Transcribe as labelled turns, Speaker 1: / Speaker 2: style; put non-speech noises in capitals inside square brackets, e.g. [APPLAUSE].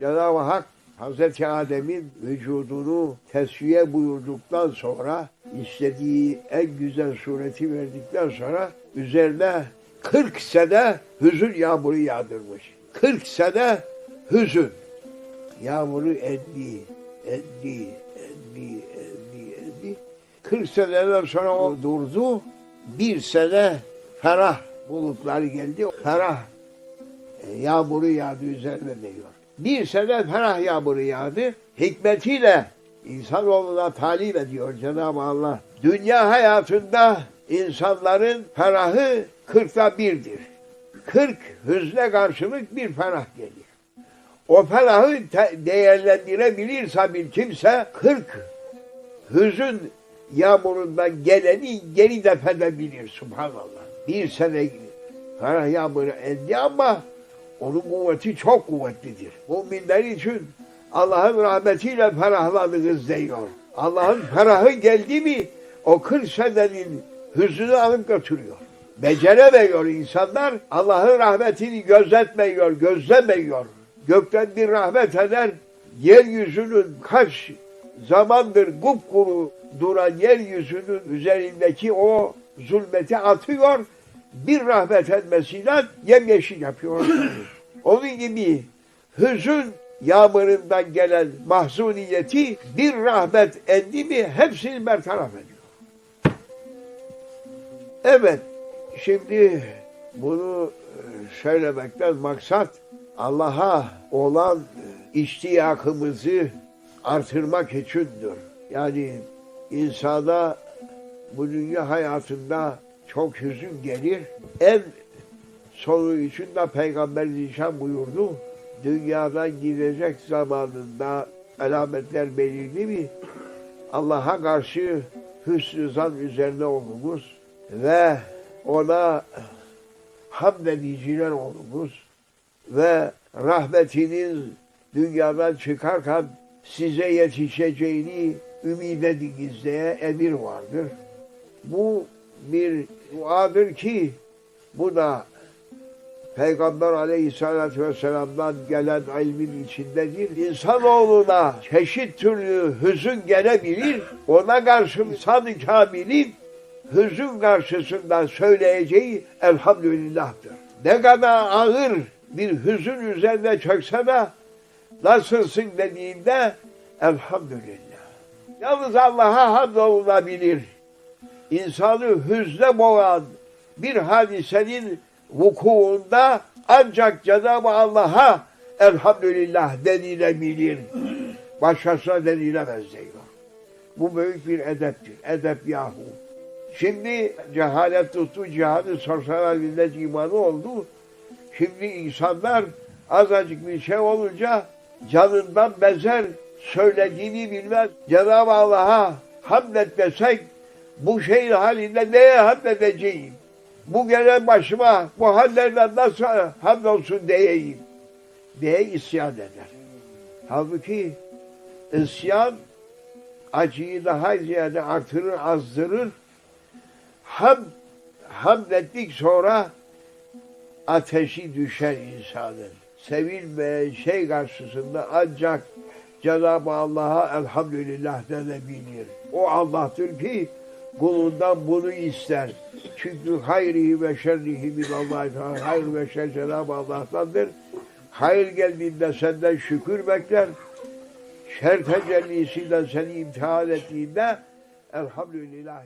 Speaker 1: Cenab-ı Hak Hazreti Adem'in vücudunu tesviye buyurduktan sonra istediği en güzel sureti verdikten sonra üzerine 40 sene hüzün yağmuru yağdırmış. 40 sene hüzün. Yağmuru endi, endi, endi, endi, endi. 40 seneden sonra o durdu. Bir sene ferah bulutları geldi. Ferah e, yağmuru yağdı üzerine diyor. Bir sene ferah yağmuru yağdı. Hikmetiyle insanoğluna talim ediyor Cenab-ı Allah. Dünya hayatında insanların ferahı kırkta birdir. Kırk hüzne karşılık bir ferah gelir. O ferahı değerlendirebilirse bir kimse kırk hüzün yağmurundan geleni geri defedebilir subhanallah. Bir sene ferah yağmuru indi ama onun kuvveti çok kuvvetlidir. Müminler için Allah'ın rahmetiyle ferahladınız diyor. Allah'ın ferahı geldi mi o 40 senenin hüznünü alıp götürüyor. Beceremiyor insanlar. Allah'ın rahmetini gözetmiyor, gözlemiyor. Gökten bir rahmet eder. Yeryüzünün kaç zamandır kupkuru duran yeryüzünün üzerindeki o zulmeti atıyor. Bir rahmet etmesiyle yemyeşil yapıyor. [LAUGHS] Onun gibi hüzün yağmurundan gelen mahzuniyeti bir rahmet endi mi hepsini bertaraf ediyor. Evet, şimdi bunu e, söylemekten maksat Allah'a olan iştiyakımızı artırmak içindir. Yani insana bu dünya hayatında çok hüzün gelir. En sonu için de Peygamber Zişan buyurdu. Dünyadan gidecek zamanında alametler belirli mi? Allah'a karşı hüsnü zan üzerine olunuz ve ona hamd ediciler olunuz ve rahmetinin dünyadan çıkarken size yetişeceğini ümit ediniz diye emir vardır. Bu bir duadır ki bu da Peygamber aleyhissalatü vesselam'dan gelen ilmin içindedir. İnsanoğluna çeşit türlü hüzün gelebilir. Ona karşı insan-ı kamilin hüzün karşısında söyleyeceği elhamdülillah'tır. Ne kadar ağır bir hüzün üzerine çökse de nasılsın dediğinde elhamdülillah. Yalnız Allah'a hamd olunabilir. İnsanı hüzne boğan bir hadisenin vukuunda ancak Cenab-ı Allah'a elhamdülillah denilebilir. Başkasına denilemez diyor. Bu büyük bir edeptir. Edep yahu. Şimdi cehalet tuttu, cihadı sorsalar millet imanı oldu. Şimdi insanlar azıcık bir şey olunca canından bezer, söylediğini bilmez. Cenab-ı Allah'a hamd etmesek bu şeyin halinde neye hamd edeceğim? Bu gelen başıma bu hallerden nasıl hamdolsun diyeyim diye isyan eder. Halbuki isyan acıyı daha ziyade artırır, azdırır. Ham, hamd ettik sonra ateşi düşer insanın. Sevilmeyen şey karşısında ancak Cenab-ı Allah'a elhamdülillah denebilir. O Allah'tır ki kulundan bunu ister. Çünkü hayrihi ve şerrihi min Allah'tan hayır ve şer Cenab-ı Allah'tandır. Hayır geldiğinde senden şükür bekler. Şer tecellisiyle seni imtihan ettiğinde elhamdülillah.